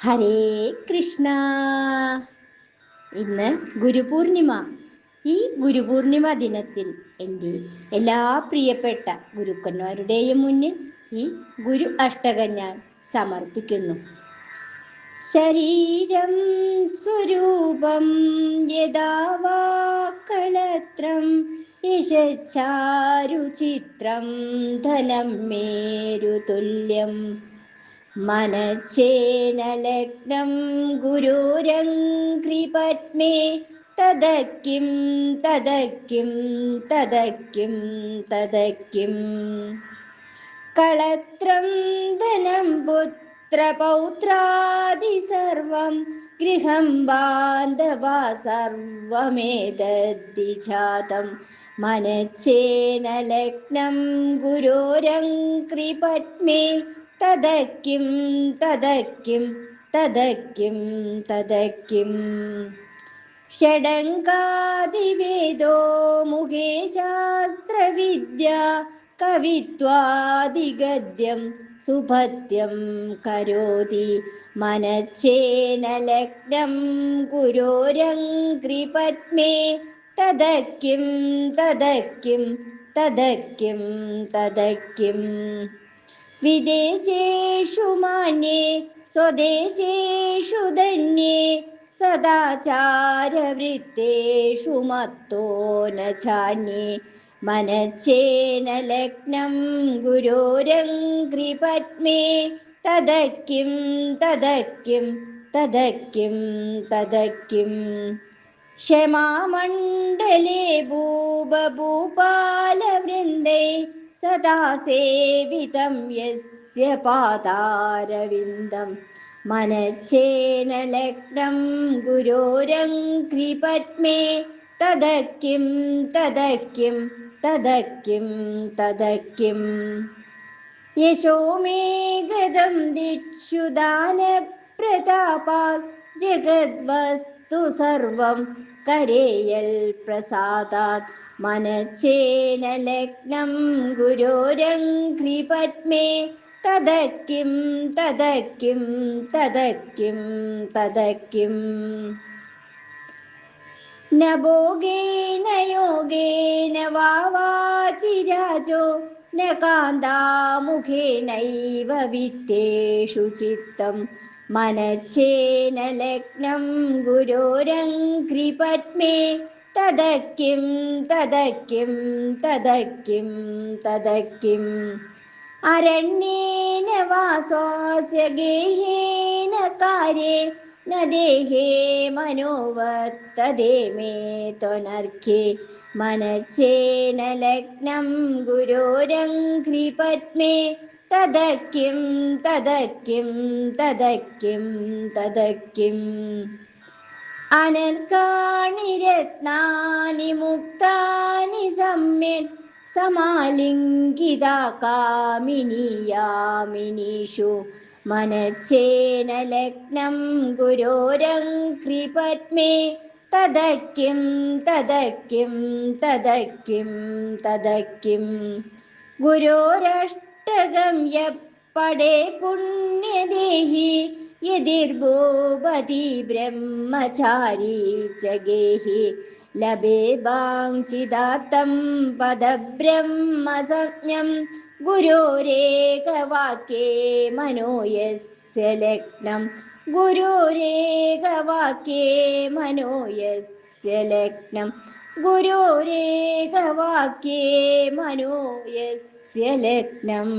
ഹരേ കൃഷ്ണ. ഇന്ന് ഗുരുപൂർണിമ. ഈ ഗുരുപൂർണിമ ദിനത്തിൽ എന്റെ എല്ലാ പ്രിയപ്പെട്ട ഗുരുക്കന്മാരുടെയും മുന്നിൽ ഈ ഗുരു അഷ്ടക ഞാൻ സമർപ്പിക്കുന്നു. ശരീരം സ്വരൂപം യഥാവാക്കളത്രം യശച്ചാരുചിത്രം ധനം മേരുതുല്യം മനച്ചേനലഗ്നം ഗുരുരംഘ്രിപത്മേ തദക്കിം തദക്കിം തദക്കിം തദക്കിം. കളത്രം ധനം പുത്രപൗത്രാദി സർവം ഗൃഹം ബാന്ധവാ സർവമേതദ്ധി ജാതം. മനച്ചേനലഗ്നം ഗുരോരംഘ്രിപത്മേ തദക്കിം തദക്കിം തദക്കിം തദക്കിം ഷഡങ്കാതിവേദോ മുഖേ ശാസ്ത്രവിദ്യ കവിത്വാദിഗദ്യം സുഭദ്യം കരോതി മനച്ചേനലഗ്നം ഗുരോരംഘ്രിപത്മേ തദക്കിം തദക്കിം തദക്കിം തദക്കിം വിദേശേഷു മാന്യേ സ്വദേശേഷു ധന്യേ സദാചാരവൃത്തേഷു മത്തോ ന ചാന്യേ. മനച്ചേനലഗ്നം ഗുരോരംഘ്രിപത്മേ തദക്കിം തദക്കിം തദക്കിം തദക്കിം. ക്ഷമാമണ്ഡലേ ഭൂപഭൂപാലവൃന്ദേ സദാ സേവിതം യസ്യ പാതാരവിന്ദം മനച്ചേന ലഗ്നം ഗുരോരംഘ്രിപത്മേ തദക്കിം തദക്കിം തദക്കിം തദക്കിം. യശോ മേ ഗതം ദിക്ഷു ദാനപ്രതാപാൽ. ജഗദ്വസ്തു സർവം കരേയൽ പ്രസാദാത്. മനച്ചേനലഗ്നം ഗുരോരംഘ്രിപത്മേ തദക്കിം തതക്കിം തദക്കിം തദക്കിം ന ഭോഗേന യോഗേന വാവാചിരാജോ. ന കാന്താമുഖേനൈവ വിത്തേഷു ചിത്തം. മനച്ചേനലഗ്നം ഗുരോരംഘ്രിപത്മേ തദക്കിം തദക്കിം തദക്കിം തദക്കിം അരണ്യേന വാസോസ്യ ഗേഹേന കാര്യേ ന ദേഹേ മനോവത്തദേ മനച്ചേന ലഗ്നം മനച്ചേനലഗ്നം ഗുരോരംഘ്രിപത്മേ തദക്കിം തദക്കിം തദക്കിം തദക്കിം അനർക്കാണി മുക്താനി സമ്യൻ സമാലിംഗിത കാമിനിയാമിനീഷു മനച്ചേനലഗ്നം ഗുരോരംഘ്രിപത്മേ തദക്കിം തദക്കിം തദക്കിം തദക്കിം ഗുരോരഷ്ടകം യപ്പടേ പുണ്യദേഹി യതിർഭൂപതി ബ്രഹ്മചാരി ജഗേഹി ലഭേ ബാങ്ചിദാത്തം പദബ്രഹ്മസജ്ഞം लग्नं। മനോയസ്യ ലഗ്നം ഗുരോരേകവാക്യേ മനോയസ്യ ലഗ്നം ഗുരോരേകവാക്യേ മനോയസ്യ ലഗ്നം